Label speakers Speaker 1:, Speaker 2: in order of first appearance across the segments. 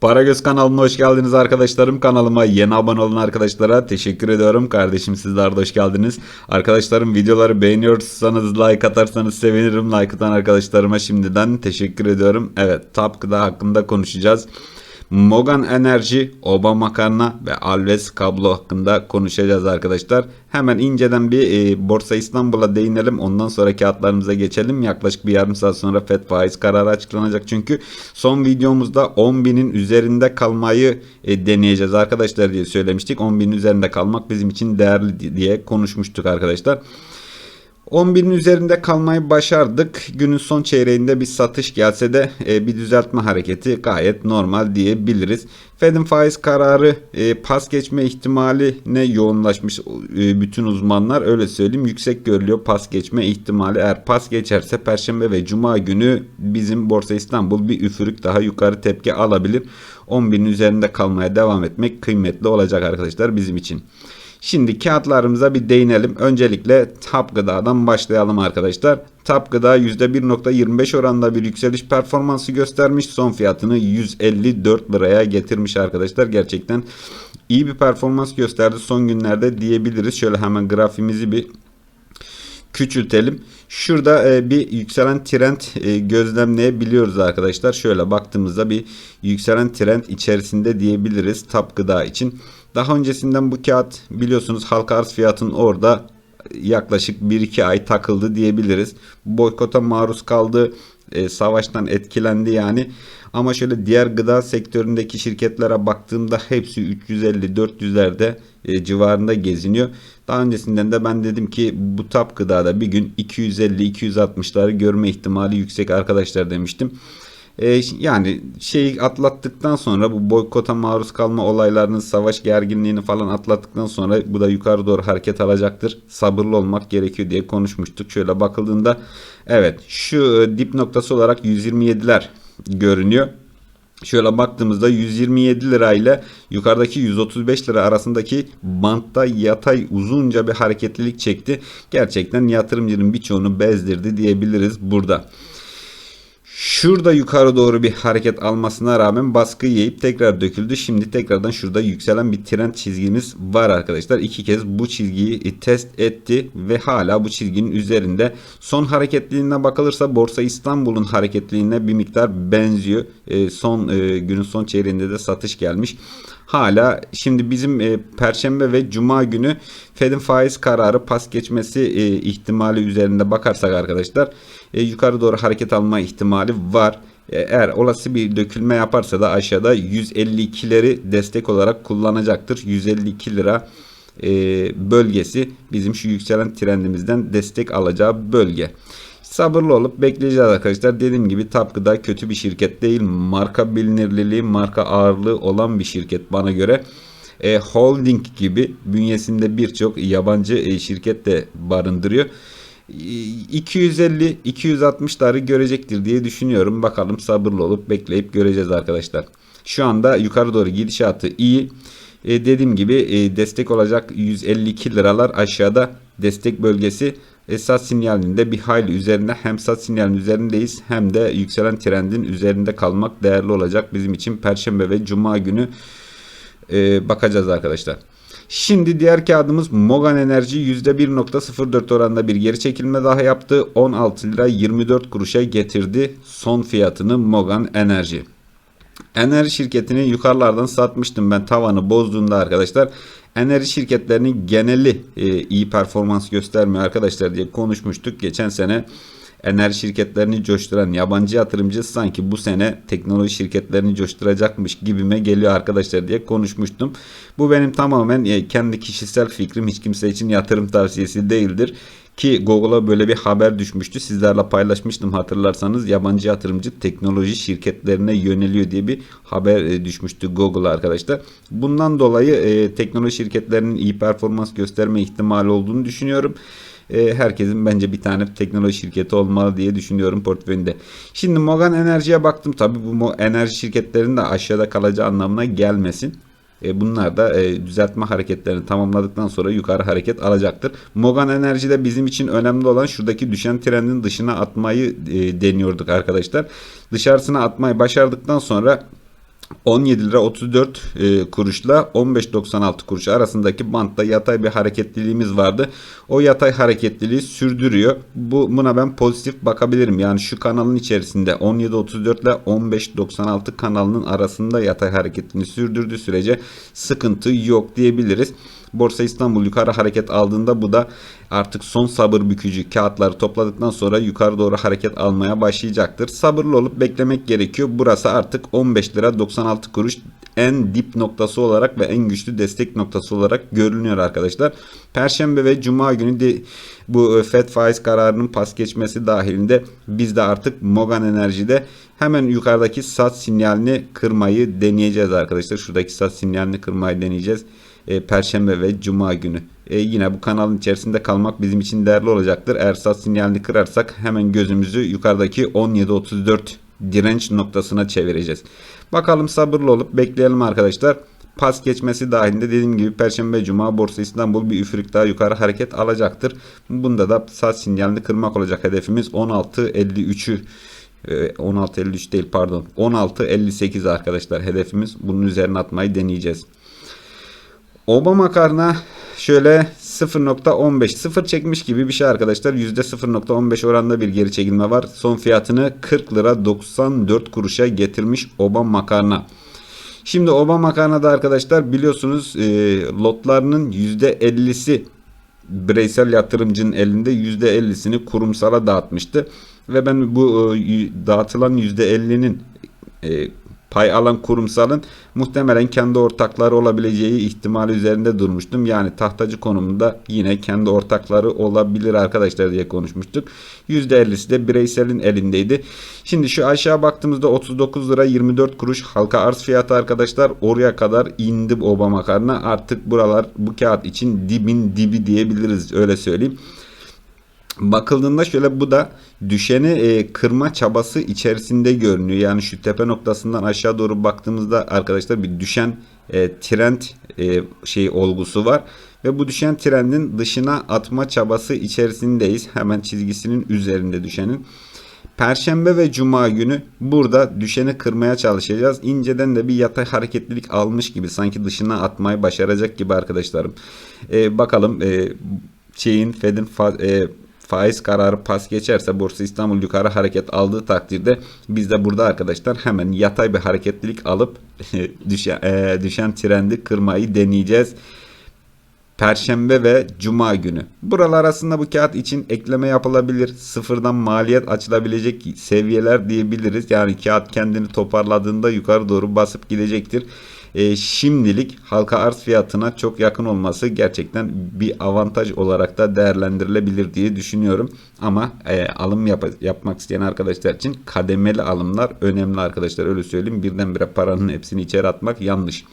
Speaker 1: Paragöz kanalına hoş geldiniz arkadaşlarım. Kanalıma yeni abone olan arkadaşlara teşekkür ediyorum. Kardeşim sizler de hoş geldiniz. Arkadaşlarım videoları beğeniyorsanız like atarsanız sevinirim. Like atan arkadaşlarıma şimdiden teşekkür ediyorum. Evet Top Gıda hakkında konuşacağız. Mogan Enerji, Oba Makarna ve Alves Kablo hakkında konuşacağız arkadaşlar. Hemen inceden bir e, Borsa İstanbul'a değinelim. Ondan sonra kağıtlarımıza geçelim. Yaklaşık bir yarım saat sonra FED faiz kararı açıklanacak. Çünkü son videomuzda 10.000'in üzerinde kalmayı e, deneyeceğiz arkadaşlar diye söylemiştik. 10.000'in üzerinde kalmak bizim için değerli diye konuşmuştuk arkadaşlar. 10.000'in üzerinde kalmayı başardık. Günün son çeyreğinde bir satış gelse de e, bir düzeltme hareketi gayet normal diyebiliriz. Fed'in faiz kararı e, pas geçme ihtimaline yoğunlaşmış e, bütün uzmanlar öyle söyleyeyim. Yüksek görülüyor pas geçme ihtimali. Eğer pas geçerse Perşembe ve Cuma günü bizim Borsa İstanbul bir üfürük daha yukarı tepki alabilir. 10.000'in üzerinde kalmaya devam etmek kıymetli olacak arkadaşlar bizim için. Şimdi kağıtlarımıza bir değinelim. Öncelikle TAP Gıda'dan başlayalım arkadaşlar. TAP Gıda %1.25 oranında bir yükseliş performansı göstermiş. Son fiyatını 154 liraya getirmiş arkadaşlar. Gerçekten iyi bir performans gösterdi son günlerde diyebiliriz. Şöyle hemen grafimizi bir küçültelim. Şurada e, bir yükselen trend e, gözlemleyebiliyoruz arkadaşlar. Şöyle baktığımızda bir yükselen trend içerisinde diyebiliriz TAP Gıda için. Daha öncesinden bu kağıt biliyorsunuz halka arz fiyatının orada yaklaşık 1-2 ay takıldı diyebiliriz. Boykota maruz kaldı. E, savaştan etkilendi yani. Ama şöyle diğer gıda sektöründeki şirketlere baktığımda hepsi 350-400'lerde e, civarında geziniyor. Daha öncesinden de ben dedim ki bu tap gıdada bir gün 250-260'ları görme ihtimali yüksek arkadaşlar demiştim. E, yani şeyi atlattıktan sonra bu boykota maruz kalma olaylarının savaş gerginliğini falan atlattıktan sonra bu da yukarı doğru hareket alacaktır. Sabırlı olmak gerekiyor diye konuşmuştuk. Şöyle bakıldığında evet şu e, dip noktası olarak 127'ler görünüyor. Şöyle baktığımızda 127 lira ile yukarıdaki 135 lira arasındaki bantta yatay uzunca bir hareketlilik çekti. Gerçekten yatırımcının birçoğunu bezdirdi diyebiliriz burada. Şurada yukarı doğru bir hareket almasına rağmen baskı yiyip tekrar döküldü. Şimdi tekrardan şurada yükselen bir trend çizgimiz var arkadaşlar. İki kez bu çizgiyi test etti ve hala bu çizginin üzerinde. Son hareketliliğine bakılırsa Borsa İstanbul'un hareketliliğine bir miktar benziyor. E, son e, günün son çeyreğinde de satış gelmiş. Hala şimdi bizim e, Perşembe ve Cuma günü Fed'in faiz kararı pas geçmesi e, ihtimali üzerinde bakarsak arkadaşlar e, yukarı doğru hareket alma ihtimali var. E, eğer olası bir dökülme yaparsa da aşağıda 152'leri destek olarak kullanacaktır. 152 lira e, bölgesi bizim şu yükselen trendimizden destek alacağı bölge. Sabırlı olup bekleyeceğiz arkadaşlar. Dediğim gibi Tapgıda kötü bir şirket değil. Marka bilinirliliği, marka ağırlığı olan bir şirket bana göre. E, holding gibi bünyesinde birçok yabancı e, şirket de barındırıyor. 250-260'ları görecektir diye düşünüyorum. Bakalım sabırlı olup bekleyip göreceğiz arkadaşlar. Şu anda yukarı doğru gidişatı iyi. E, dediğim gibi e, destek olacak 152 liralar aşağıda destek bölgesi esas sinyalinde bir hayli üzerinde hem sat sinyalinin üzerindeyiz hem de yükselen trendin üzerinde kalmak değerli olacak bizim için perşembe ve cuma günü e, bakacağız arkadaşlar. Şimdi diğer kağıdımız Mogan Enerji %1.04 oranında bir geri çekilme daha yaptı. 16 lira 24 kuruşa getirdi son fiyatını Mogan Enerji. Enerji şirketini yukarılardan satmıştım ben tavanı bozduğunda arkadaşlar. Enerji şirketlerinin geneli e, iyi performans göstermiyor arkadaşlar diye konuşmuştuk. Geçen sene enerji şirketlerini coşturan yabancı yatırımcı sanki bu sene teknoloji şirketlerini coşturacakmış gibime geliyor arkadaşlar diye konuşmuştum. Bu benim tamamen e, kendi kişisel fikrim hiç kimse için yatırım tavsiyesi değildir. Ki Google'a böyle bir haber düşmüştü. Sizlerle paylaşmıştım hatırlarsanız. Yabancı yatırımcı teknoloji şirketlerine yöneliyor diye bir haber e, düşmüştü Google'a arkadaşlar. Bundan dolayı e, teknoloji şirketlerinin iyi performans gösterme ihtimali olduğunu düşünüyorum e, herkesin bence bir tane teknoloji şirketi olmalı diye düşünüyorum portföyünde. Şimdi Mogan Enerji'ye baktım. Tabi bu enerji şirketlerinin de aşağıda kalacağı anlamına gelmesin. E, bunlar da e, düzeltme hareketlerini tamamladıktan sonra yukarı hareket alacaktır. Mogan Enerji'de bizim için önemli olan şuradaki düşen trendin dışına atmayı e, deniyorduk arkadaşlar. Dışarısına atmayı başardıktan sonra 17 lira 34 e, kuruşla 15.96 kuruş arasındaki bantta yatay bir hareketliliğimiz vardı. O yatay hareketliliği sürdürüyor. Bu buna ben pozitif bakabilirim. Yani şu kanalın içerisinde 17.34 ile 15.96 kanalının arasında yatay hareketliliğini sürdürdüğü sürece sıkıntı yok diyebiliriz. Borsa İstanbul yukarı hareket aldığında bu da artık son sabır bükücü kağıtları topladıktan sonra yukarı doğru hareket almaya başlayacaktır. Sabırlı olup beklemek gerekiyor. Burası artık 15 lira 96 kuruş en dip noktası olarak ve en güçlü destek noktası olarak görünüyor arkadaşlar. Perşembe ve cuma günü de bu FED faiz kararının pas geçmesi dahilinde biz de artık Mogan Enerji'de hemen yukarıdaki sat sinyalini kırmayı deneyeceğiz arkadaşlar. Şuradaki sat sinyalini kırmayı deneyeceğiz. E, Perşembe ve Cuma günü. E, yine bu kanalın içerisinde kalmak bizim için değerli olacaktır. Eğer sat sinyalini kırarsak hemen gözümüzü yukarıdaki 17.34 direnç noktasına çevireceğiz. Bakalım sabırlı olup bekleyelim arkadaşlar. Pas geçmesi dahilinde dediğim gibi Perşembe Cuma Borsa İstanbul bir üfürük daha yukarı hareket alacaktır. Bunda da sat sinyalini kırmak olacak hedefimiz 16.53'ü 16.53 değil pardon 16.58 arkadaşlar hedefimiz. Bunun üzerine atmayı deneyeceğiz. Oba makarna şöyle 0.15 sıfır çekmiş gibi bir şey arkadaşlar. %0.15 oranında bir geri çekilme var. Son fiyatını 40 lira 94 kuruşa getirmiş oba makarna. Şimdi oba makarnada arkadaşlar biliyorsunuz e, lotlarının %50'si bireysel yatırımcının elinde %50'sini kurumsala dağıtmıştı. Ve ben bu e, dağıtılan %50'nin e, pay alan kurumsalın muhtemelen kendi ortakları olabileceği ihtimali üzerinde durmuştum. Yani tahtacı konumunda yine kendi ortakları olabilir arkadaşlar diye konuşmuştuk. %50'si de bireyselin elindeydi. Şimdi şu aşağı baktığımızda 39 lira 24 kuruş halka arz fiyatı arkadaşlar oraya kadar indi Obama karına. Artık buralar bu kağıt için dibin dibi diyebiliriz öyle söyleyeyim. Bakıldığında şöyle bu da düşeni e, kırma çabası içerisinde görünüyor. Yani şu tepe noktasından aşağı doğru baktığımızda arkadaşlar bir düşen e, trend e, şey olgusu var. Ve bu düşen trendin dışına atma çabası içerisindeyiz. Hemen çizgisinin üzerinde düşenin. Perşembe ve Cuma günü burada düşeni kırmaya çalışacağız. İnceden de bir yatay hareketlilik almış gibi sanki dışına atmayı başaracak gibi arkadaşlarım. Ee, bakalım e, şeyin Fed'in e, faiz kararı pas geçerse Borsa İstanbul yukarı hareket aldığı takdirde biz de burada arkadaşlar hemen yatay bir hareketlilik alıp düşen, e, düşen trendi kırmayı deneyeceğiz. Perşembe ve Cuma günü. Buralar arasında bu kağıt için ekleme yapılabilir. Sıfırdan maliyet açılabilecek seviyeler diyebiliriz. Yani kağıt kendini toparladığında yukarı doğru basıp gidecektir. E, şimdilik halka arz fiyatına çok yakın olması gerçekten bir avantaj olarak da değerlendirilebilir diye düşünüyorum. Ama e, alım yap yapmak isteyen arkadaşlar için kademeli alımlar önemli arkadaşlar öyle söyleyeyim. Birdenbire paranın hepsini içeri atmak yanlış.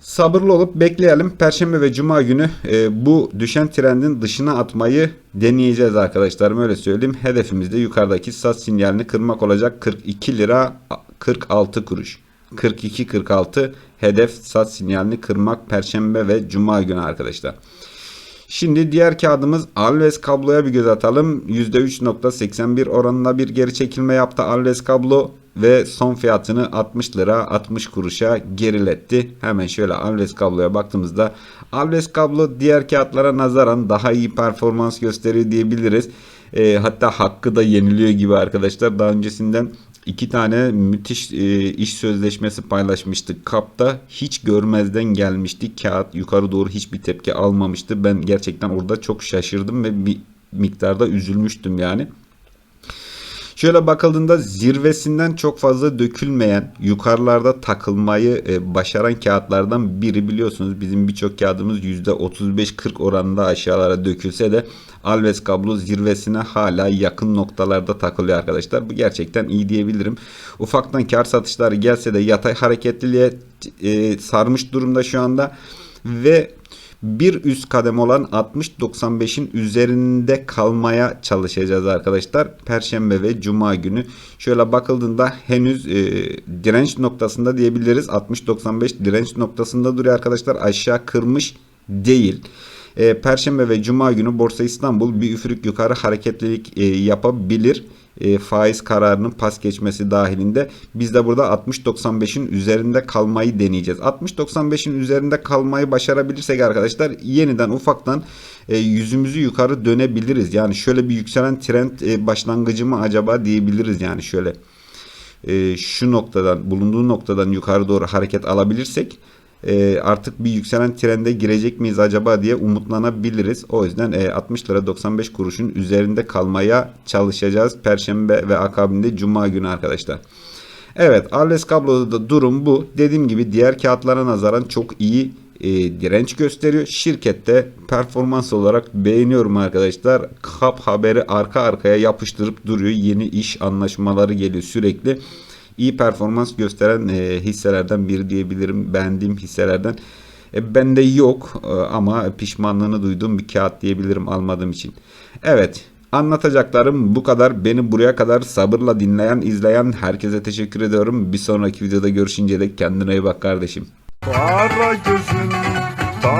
Speaker 1: Sabırlı olup bekleyelim. Perşembe ve Cuma günü e, bu düşen trendin dışına atmayı deneyeceğiz arkadaşlarım öyle söyleyeyim. Hedefimiz de yukarıdaki sat sinyalini kırmak olacak 42 lira 46 kuruş. 42-46 hedef sat sinyalini kırmak Perşembe ve Cuma günü arkadaşlar. Şimdi diğer kağıdımız Alves kabloya bir göz atalım. %3.81 oranında bir geri çekilme yaptı Alves kablo ve son fiyatını 60 lira 60 kuruşa geriletti. Hemen şöyle Alves kabloya baktığımızda Alves kablo diğer kağıtlara nazaran daha iyi performans gösteriyor diyebiliriz. E, hatta hakkı da yeniliyor gibi arkadaşlar. Daha öncesinden iki tane müthiş e, iş sözleşmesi paylaşmıştık. Kapta hiç görmezden gelmişti. Kağıt yukarı doğru hiçbir tepki almamıştı. Ben gerçekten orada çok şaşırdım ve bir miktarda üzülmüştüm yani. Şöyle bakıldığında zirvesinden çok fazla dökülmeyen, yukarılarda takılmayı e, başaran kağıtlardan biri biliyorsunuz. Bizim birçok kağıdımız %35-40 oranında aşağılara dökülse de Alves kablo zirvesine hala yakın noktalarda takılıyor arkadaşlar. Bu gerçekten iyi diyebilirim. Ufaktan kar satışları gelse de yatay hareketliliğe e, sarmış durumda şu anda. Ve bir üst kadem olan 60-95'in üzerinde kalmaya çalışacağız arkadaşlar. Perşembe ve Cuma günü. Şöyle bakıldığında henüz e, direnç noktasında diyebiliriz. 60-95 direnç noktasında duruyor arkadaşlar. Aşağı kırmış değil. E, Perşembe ve Cuma günü Borsa İstanbul bir üfürük yukarı hareketlilik e, yapabilir. E, faiz kararının pas geçmesi dahilinde. Biz de burada 60-95'in üzerinde kalmayı deneyeceğiz. 60-95'in üzerinde kalmayı başarabilirsek arkadaşlar yeniden ufaktan e, yüzümüzü yukarı dönebiliriz. Yani şöyle bir yükselen trend e, başlangıcı mı acaba diyebiliriz yani şöyle e, şu noktadan bulunduğu noktadan yukarı doğru hareket alabilirsek e, artık bir yükselen trende girecek miyiz acaba diye umutlanabiliriz. O yüzden e, 60 lira 95 kuruşun üzerinde kalmaya çalışacağız. Perşembe ve akabinde Cuma günü arkadaşlar. Evet Arles kabloda da durum bu. Dediğim gibi diğer kağıtlara nazaran çok iyi e, direnç gösteriyor. Şirkette performans olarak beğeniyorum arkadaşlar. Kap haberi arka arkaya yapıştırıp duruyor. Yeni iş anlaşmaları geliyor sürekli. İyi performans gösteren e, hisselerden biri diyebilirim. Beğendiğim hisselerden. E, bende yok e, ama pişmanlığını duyduğum bir kağıt diyebilirim almadığım için. Evet anlatacaklarım bu kadar. Beni buraya kadar sabırla dinleyen, izleyen herkese teşekkür ediyorum. Bir sonraki videoda görüşünce dek kendine iyi bak kardeşim.
Speaker 2: Para gözün